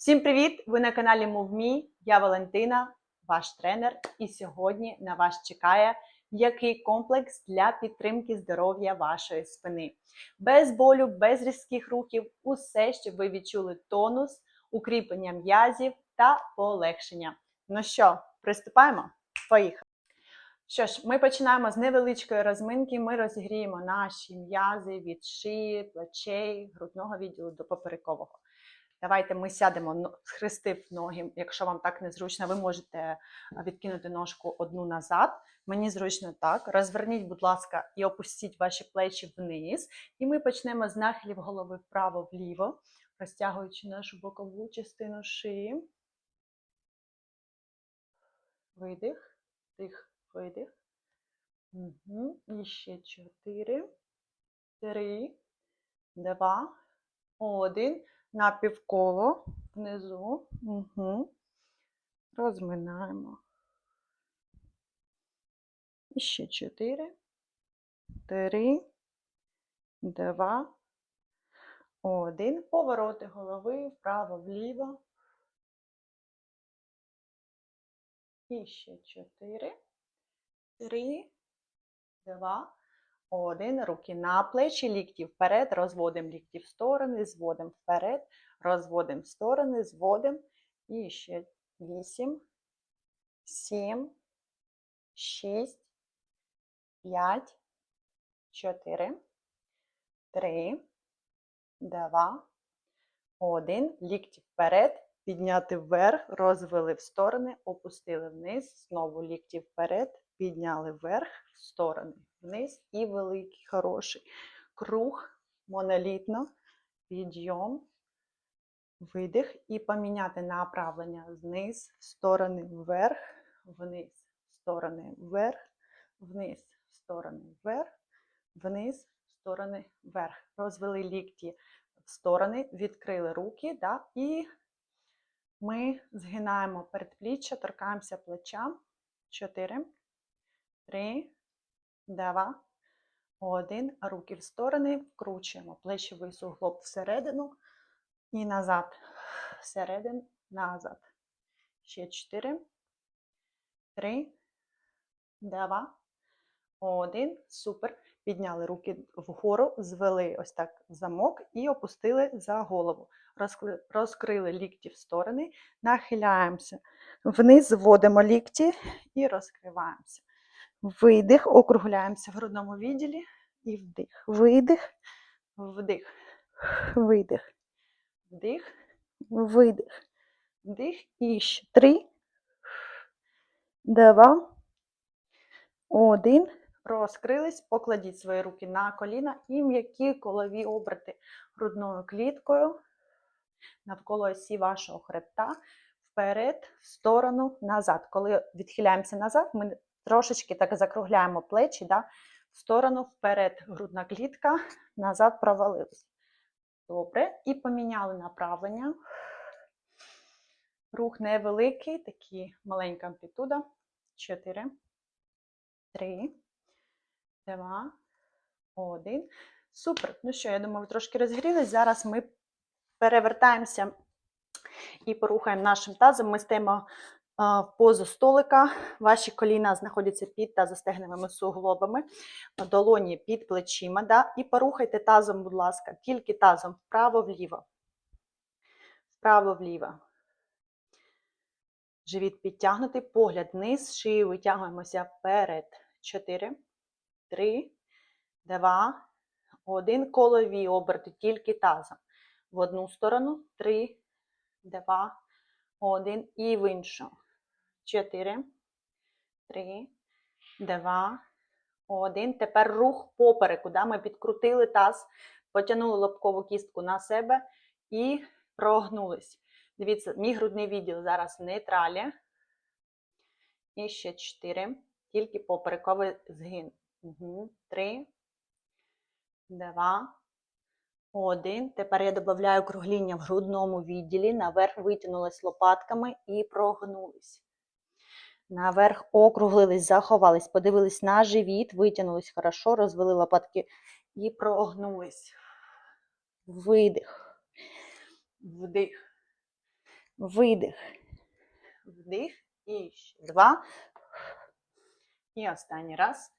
Всім привіт! Ви на каналі MoveMe. Я Валентина, ваш тренер. І сьогодні на вас чекає який комплекс для підтримки здоров'я вашої спини. Без болю, без різких рухів, усе, щоб ви відчули тонус, укріплення м'язів та полегшення. Ну що, приступаємо? Поїхали! Що ж, ми починаємо з невеличкої розминки. Ми розігріємо наші м'язи від шиї, плечей, грудного відділу до поперекового. Давайте ми сядемо, схрестив ноги. Якщо вам так незручно, ви можете е, відкинути ножку одну назад. Мені зручно так. Розверніть, будь ласка, і опустіть ваші плечі вниз. І ми почнемо з нахилів голови вправо-вліво, розтягуючи нашу бокову частину шиї. Видих, тих, видих. Угу. І ще чотири, три, два, один. На півколо внизу. Угу. Розминаємо. І ще чотири, три, два, один. Повороти голови вправо-вліво. І ще чотири, три, два, один. Руки на плечі, лікті вперед, розводимо лікті в сторони, зводимо вперед, розводимо в сторони, зводимо. І ще вісім, сім, шість, п'ять, чотири, три, два, один. Лікті вперед, підняти вверх, розвели в сторони, опустили вниз, знову лікті вперед, підняли вверх, в сторони, вниз і великий, хороший круг, монолітно, підйом, видих і поміняти направлення вниз, сторони вверх, вниз, сторони вверх, вниз, сторони вверх, вниз, сторони вверх. Розвели лікті в сторони, відкрили руки, да, і ми згинаємо передпліччя, торкаємося плеча. Чотири, три, два, один. Руки в сторони, вкручуємо плечовий суглоб всередину і назад. Всередину, назад. Ще чотири, три, два, один. Супер. Підняли руки вгору, звели ось так замок і опустили за голову. Розкрили лікті в сторони, нахиляємося. Вниз зводимо лікті і розкриваємося. Видих, округляємося в грудному відділі. І вдих. Видих, вдих, видих, вдих, видих, вдих. І ще. Три, два, один. Розкрились, покладіть свої руки на коліна і м'які колові оберти грудною кліткою навколо осі вашого хребта, вперед, в сторону, назад. Коли відхиляємося назад, ми трошечки так закругляємо плечі, да? в сторону, вперед, грудна клітка, назад провалились. Добре. І поміняли направлення. Рух невеликий, такий маленька амплітуда. Чотири, три, два, один. Супер. Ну що, я думаю, ви трошки розгрілись. Зараз ми перевертаємося і порухаємо нашим тазом. Ми стаємо в позу столика. Ваші коліна знаходяться під та застегненими суглобами, долоні під плечима. Да? І порухайте тазом, будь ласка, тільки тазом вправо-вліво. Вправо-вліво. Живіт підтягнутий, погляд вниз, шию витягуємося вперед. Чотири, три, два, один. Колові оберти тільки тазом. В одну сторону. Три, два, один. І в іншу. Чотири, три, два, один. Тепер рух попереку. Да? Ми підкрутили таз, потягнули лобкову кістку на себе і прогнулись. Дивіться, мій грудний відділ зараз в нейтралі. І ще чотири. Тільки поперековий згин. Угу. Три, два, один. Тепер я додаю кругління в грудному відділі. Наверх витягнулись лопатками і прогнулись. Наверх округлились, заховались, подивились на живіт, витягнулись хорошо, розвели лопатки і прогнулись. Видих. Вдих. видих, вдих, і ще два. І останній раз.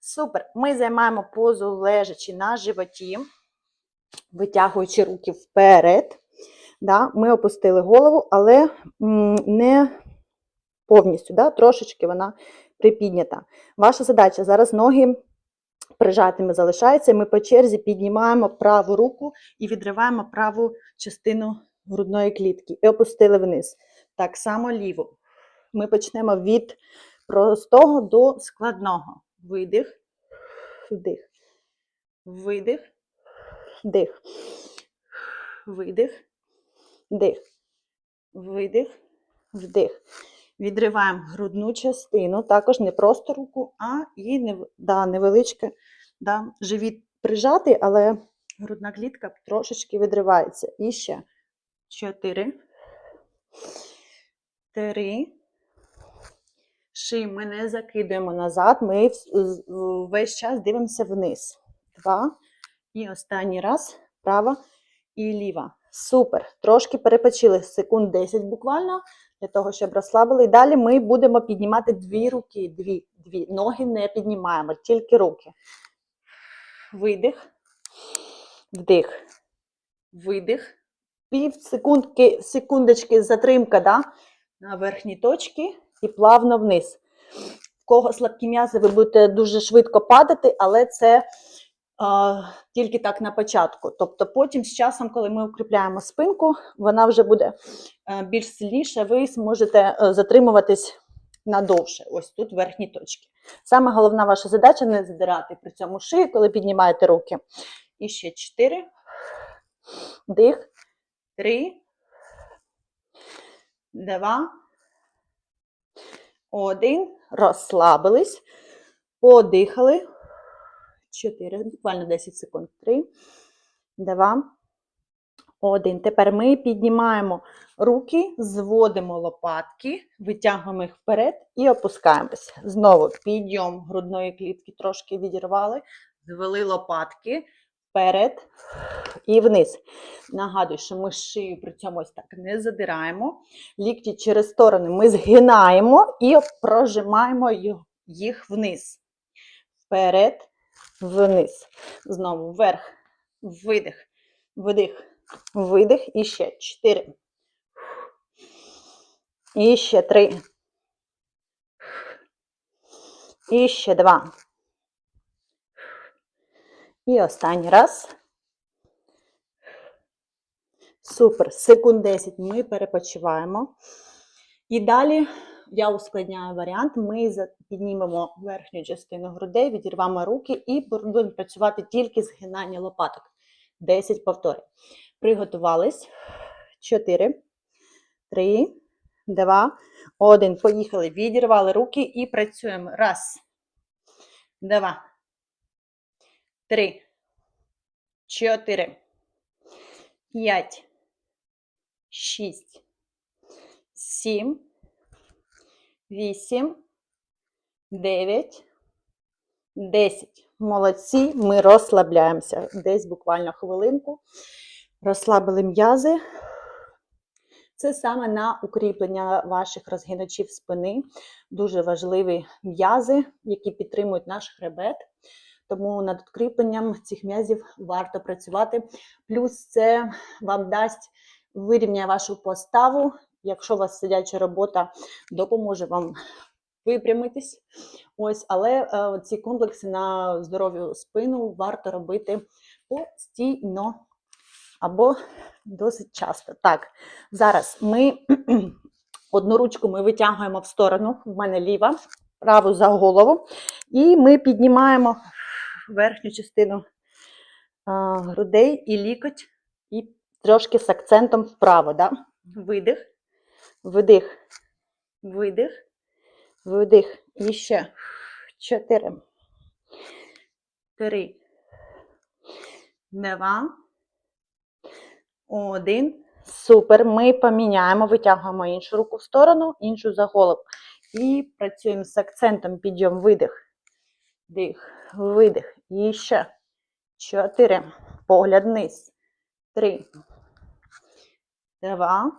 Супер. Ми займаємо позу лежачи на животі, витягуючи руки вперед. Да, Ми опустили голову, але не повністю, да, трошечки вона припіднята. Ваша задача зараз ноги прижатими залишаються. Ми по черзі піднімаємо праву руку і відриваємо праву частину грудної клітки. І опустили вниз. Так само ліву. Ми почнемо від простого до складного. Видих, вдих, видих, вдих, видих, вдих, видих, вдих. Відриваємо грудну частину, також не просто руку, а і да, невеличке да, живіт прижатий, але грудна клітка трошечки відривається. І ще чотири, три. Шию ми не закидуємо назад, ми весь час дивимося вниз. Два. І останній раз права і ліва. Супер. Трошки перепочили секунд 10 буквально, для того, щоб розслабили. І далі ми будемо піднімати дві руки. Дві, дві. Ноги не піднімаємо, тільки руки. Видих, вдих, видих. Пів секундки, секундочки затримка да? на верхній точці і плавно вниз. В кого слабкі м'язи, ви будете дуже швидко падати, але це тільки так на початку. Тобто потім з часом, коли ми укріпляємо спинку, вона вже буде е, більш сильніша, ви зможете е, затримуватись надовше. Ось тут верхні точки. Саме головна ваша задача не задирати при цьому шию, коли піднімаєте руки. І ще 4. Дих. 3. 2. Один. Розслабились. Подихали. 4. Буквально 10 секунд. 3. 2. Один. Тепер ми піднімаємо руки, зводимо лопатки, витягуємо їх вперед і опускаємося. Знову підйом грудної клітки трошки відірвали, звели лопатки вперед і вниз. Нагадую, що ми шию при цьому ось так не задираємо. Лікті через сторони ми згинаємо і прожимаємо їх вниз. Вперед, вниз. Знову вверх, видих, вдих, видих. І ще 4. І ще 3. І ще 2. І останній раз. Супер. Секунд 10 ми перепочиваємо. І далі я ускладняю варіант. Ми піднімемо верхню частину грудей, відірвемо руки і будемо працювати тільки згинання лопаток. 10 повторень. Приготувались. 4, 3, 2, 1. Поїхали. Відірвали руки і працюємо. Раз, два, три, чотири, п'ять, шість, сім, вісім, дев'ять, десять. Молодці, ми розслабляємося. Десь буквально хвилинку. Розслабили м'язи. Це саме на укріплення ваших розгиначів спини. Дуже важливі м'язи, які підтримують наш хребет. Тому над укріпленням цих м'язів варто працювати. Плюс це вам дасть вирівняє вашу поставу. Якщо у вас сидяча робота, допоможе вам випрямитись. Ось, але е, ці комплекси на здоров'ю спину варто робити постійно або досить часто. Так, зараз ми одну ручку ми витягуємо в сторону, в мене ліва, праву за голову, і ми піднімаємо верхню частину а, грудей і лікоть, і трошки з акцентом вправо. Да? Видих, видих, видих, видих. І ще чотири, три, два, один. Супер. Ми поміняємо, витягуємо іншу руку в сторону, іншу за голову. І працюємо з акцентом підйом, видих, дих, видих. І ще. Чотири. Погляд вниз. Три. два,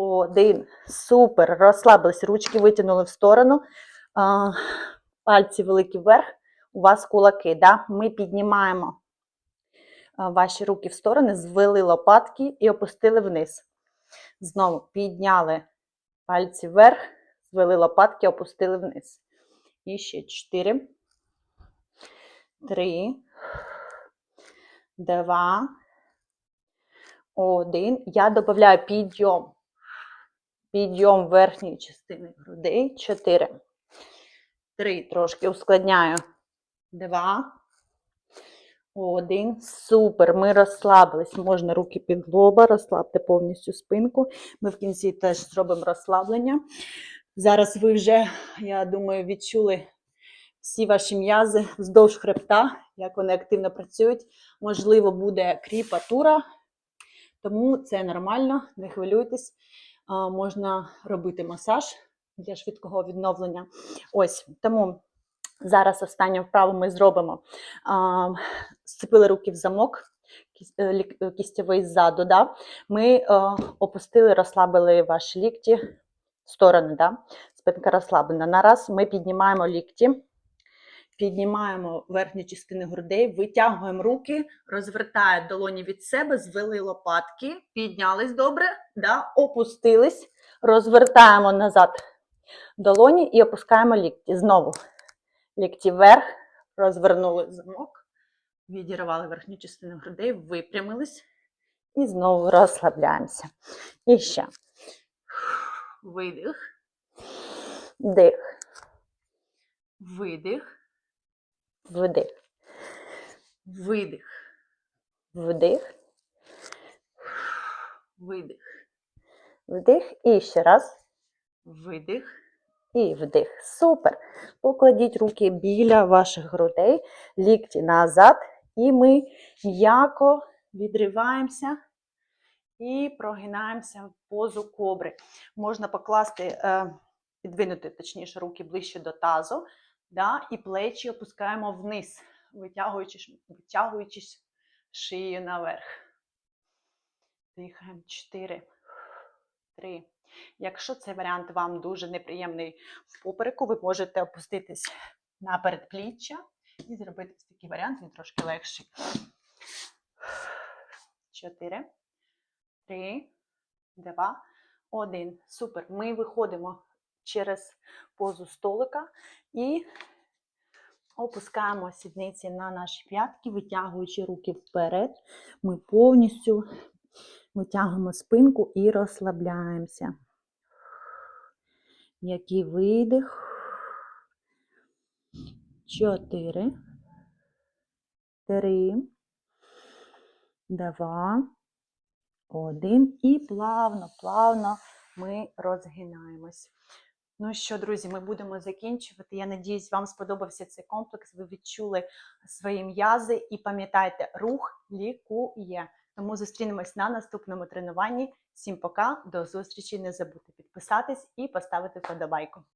один. Супер. Розслабились. Ручки витягнули в сторону. Пальці великі вверх. У вас кулаки. Да? Ми піднімаємо ваші руки в сторони, звели лопатки і опустили вниз. Знову підняли пальці вверх, звели лопатки, опустили вниз. І ще чотири. Три. Два. Один. Я додаю підйом. Підйом верхньої частини грудей. Чотири. Три. Трошки ускладняю. Два. Один. Супер. Ми розслабились. Можна руки під лоба, розслабте повністю спинку. Ми в кінці теж зробимо розслаблення. Зараз ви вже, я думаю, відчули всі ваші м'язи вздовж хребта, як вони активно працюють. Можливо, буде кріпатура, тому це нормально, не хвилюйтесь. Можна робити масаж для швидкого відновлення. Ось тому зараз останню вправу ми зробимо. Сцепили руки в замок, е, е, кістєвий ззаду. Да? Ми е, опустили, розслабили ваші лікті в сторони. Да? Спинка розслаблена. Нараз ми піднімаємо лікті. Піднімаємо верхню частину грудей, витягуємо руки, розвертає долоні від себе, звели лопатки, піднялись добре, да? опустились, розвертаємо назад долоні і опускаємо лікті. Знову лікті вверх, розвернули замок, відірвали верхню частину грудей, випрямились і знову розслабляємося. І ще видих, дих, видих. Вдих. Видих. Вдих. Видих. Вдих. І ще раз. Видих. І вдих. Супер. Покладіть руки біля ваших грудей, лікті назад. І ми м'яко відриваємося і прогинаємося в позу кобри. Можна покласти, е, підвинути, точніше, руки ближче до тазу. Да? І плечі опускаємо вниз, витягуючись, витягуючись шиєю наверх. Дихаємо. Чотири. Три. Якщо цей варіант вам дуже неприємний в попереку, ви можете опуститись на передпліччя і зробити такий варіант, він трошки легший. Чотири. Три. Два. Один. Супер. Ми виходимо через позу столика і опускаємо сідниці на наші п'ятки, витягуючи руки вперед. Ми повністю витягуємо спинку і розслабляємося. Який видих. Чотири. Три. Два. Один. І плавно, плавно ми розгинаємось. Ну що, друзі, ми будемо закінчувати. Я надіюсь, вам сподобався цей комплекс. Ви відчули свої м'язи і пам'ятайте, рух лікує. Тому зустрінемось на наступному тренуванні. Всім пока, до зустрічі. Не забудьте підписатись і поставити вподобайку.